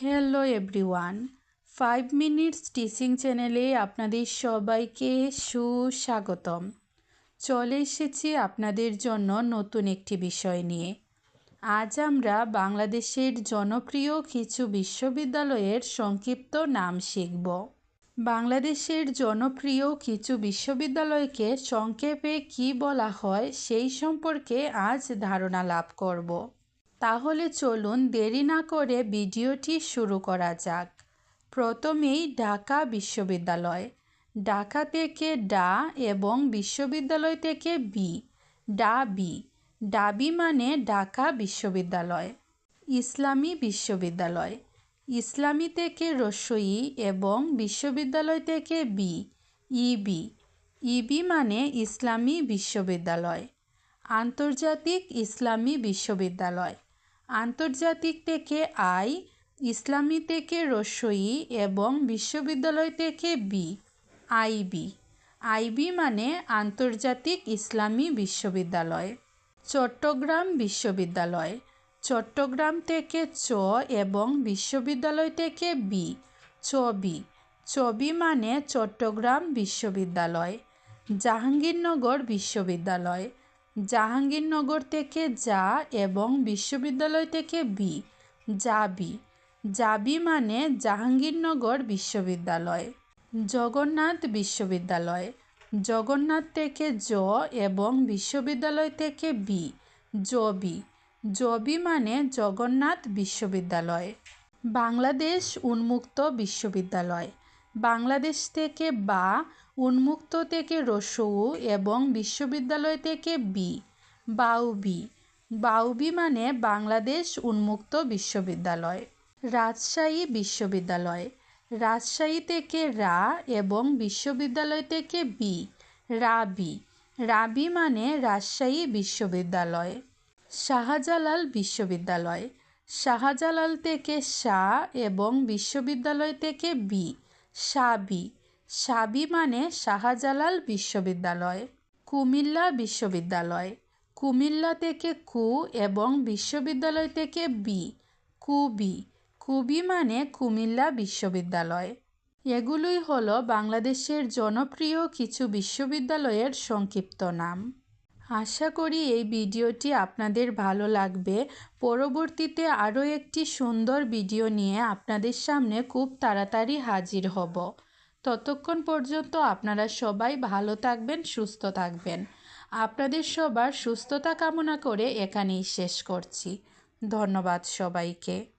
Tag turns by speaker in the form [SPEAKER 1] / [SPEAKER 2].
[SPEAKER 1] Hello everyone five minutes teaching চ্যানেলে আপনাদের সবাইকে সুস্বাগতম। চলে এসেছি আপনাদের জন্য নতুন একটি বিষয় নিয়ে। আজ আমরা বাংলাদেশের জনপ্রিয় কিছু বিশ্ববিদ্যালয়ের সংক্ষিপ্ত নাম শিখব। বাংলাদেশের জনপ্রিয় কিছু বিশ্ববিদ্যালয়কে সংক্ষেপে কি বলা হয় সেই সম্পর্কে আজ ধারণা লাভ করব। তাহলে চলুন দেরি না করে ভিডিওটি শুরু করা যাক। প্রথমেই ঢাকা বিশ্ববিদ্যালয়। ঢাকা থেকে ডা এবং বিশ্ববিদ্যালয় থেকে বি। ডা বি। ডাবি মানে ঢাকা বিশ্ববিদ্যালয়। ইসলামী বিশ্ববিদ্যালয়। ইসলামী থেকে রসই এবং বিশ্ববিদ্যালয় থেকে বি। ইবি। ইবি মানে ইসলামী বিশ্ববিদ্যালয়। আন্তর্জাতিক ইসলামী বিশ্ববিদ্যালয়। আন্তর্জাতিক থেকে আই, ইসলামী থেকে রসই এবং বিশ্ববিদ্যালয় থেকে বি, আইবি। আইবি মানে আন্তর্জাতিক ইসলামী বিশ্ববিদ্যালয়। চট্টগ্রাম বিশ্ববিদ্যালয়। চট্টগ্রাম থেকে চ এবং বিশ্ববিদ্যালয় থেকে বি, চবি। চবি মানে চট্টগ্রাম বিশ্ববিদ্যালয়। জাহাঙ্গীরনগর বিশ্ববিদ্যালয়। জাহাঙ্গীরনগর থেকে যা এবং বিশ্ববিদ্যালয় থেকে বি। জাবি জাবি মানে জাহাঙ্গীরনগর বিশ্ববিদ্যালয়। জগন্নাথ বিশ্ববিদ্যালয়। জগন্নাথ থেকে জ এবং বিশ্ববিদ্যালয় থেকে বি। জবি। জবি মানে জগন্নাথ বিশ্ববিদ্যালয়। বাংলাদেশ উন্মুক্ত বিশ্ববিদ্যালয়। বাংলাদেশ থেকে বা উন্মুক্ত থেকে রসৌ এবং বিশ্ববিদ্যালয় থেকে বি, বাউবি। বাউবি মানে বাংলাদেশ উন্মুক্ত বিশ্ববিদ্যালয়। রাজশাহী বিশ্ববিদ্যালয়। রাজশাহী থেকে রা এবং বিশ্ববিদ্যালয় থেকে বি, রাবি। রাবি মানে রাজশাহী বিশ্ববিদ্যালয়। শাহজালাল বিশ্ববিদ্যালয়। শাহজালাল থেকে শাহ এবং বিশ্ববিদ্যালয় থেকে বি সাবি। সাবি মানে শাহজালাল বিশ্ববিদ্যালয়, কুমিল্লা বিশ্ববিদ্যালয়। কুমিল্লা থেকে কু এবং বিশ্ববিদ্যালয় থেকে বি। কুবি। কুবি মানে কুমিল্লা বিশ্ববিদ্যালয়। এগুলোই হলো বাংলাদেশের জনপ্রিয় কিছু বিশ্ববিদ্যালয়ের সংক্ষিপ্ত নাম। আশা করি এই ভিডিওটি আপনাদের ভালো লাগবে। পরবর্তীতে আরও একটি সুন্দর ভিডিও নিয়ে আপনাদের সামনে খুব তাড়াতাড়ি হাজির হব। ততক্ষণ পর্যন্ত আপনারা সবাই ভালো থাকবেন, সুস্থ থাকবেন। আপনাদের সবার সুস্থতা কামনা করে এখানেই শেষ করছি। ধন্যবাদ সবাইকে।